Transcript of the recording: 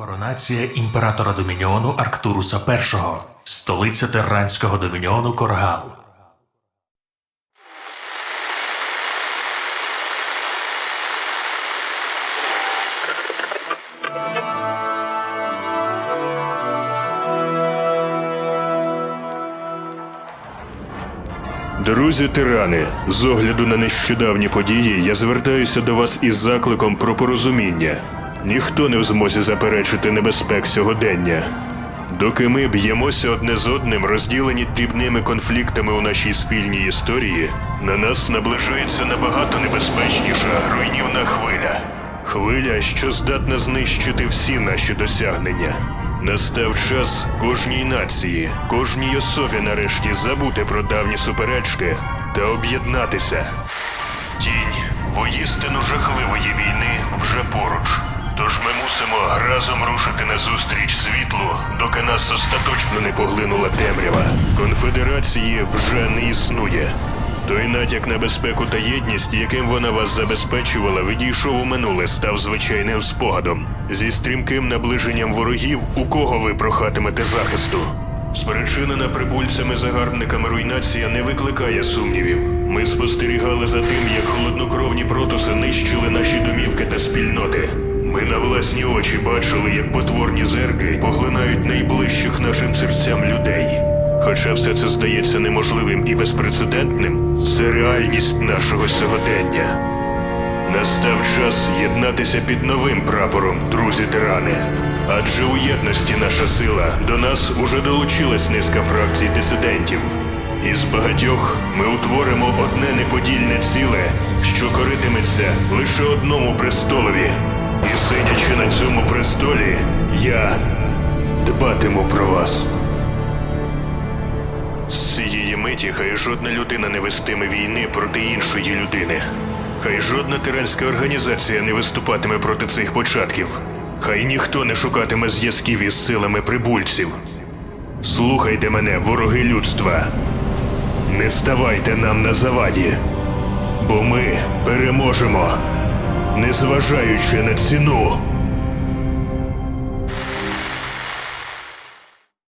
Коронація імператора Домініону Арктуруса І, столиця Терранського домініону Коргал. Друзі тирани, з огляду на нещодавні події, я звертаюся до вас із закликом про порозуміння. Ніхто не в змозі заперечити небезпек сьогодення. Доки ми б'ємося одне з одним, розділені дрібними конфліктами у нашій спільній історії, на нас наближується набагато небезпечніша руйнівна хвиля. Хвиля, що здатна знищити всі наші досягнення. Настав час кожній нації, кожній особі нарешті забути про давні суперечки та об'єднатися. Тінь воїстину жахливої війни вже поруч. Тож ми мусимо разом рушити назустріч світлу, доки нас остаточно не поглинула темрява. Конфедерації вже не існує. Той натяк на безпеку та єдність, яким вона вас забезпечувала, відійшов у минуле, став звичайним спогадом. Зі стрімким наближенням ворогів, у кого ви прохатимете захисту? Спричинена прибульцями загарбниками руйнація не викликає сумнівів. Ми спостерігали за тим, як холоднокровні протуси нищили наші домівки та спільноти. Ми на власні очі бачили, як потворні зерги поглинають найближчих нашим серцям людей. Хоча все це здається неможливим і безпрецедентним, це реальність нашого сьогодення. Настав час єднатися під новим прапором, друзі тирани. Адже у єдності наша сила до нас уже долучилась низка фракцій дисидентів. Із багатьох ми утворимо одне неподільне ціле, що коритиметься лише одному престолові. І сидячи на цьому престолі, я дбатиму про вас. З цієї миті хай жодна людина не вестиме війни проти іншої людини. Хай жодна тиранська організація не виступатиме проти цих початків. Хай ніхто не шукатиме зв'язків із силами прибульців. Слухайте мене, вороги людства. Не ставайте нам на заваді, бо ми переможемо, незважаючи на ціну.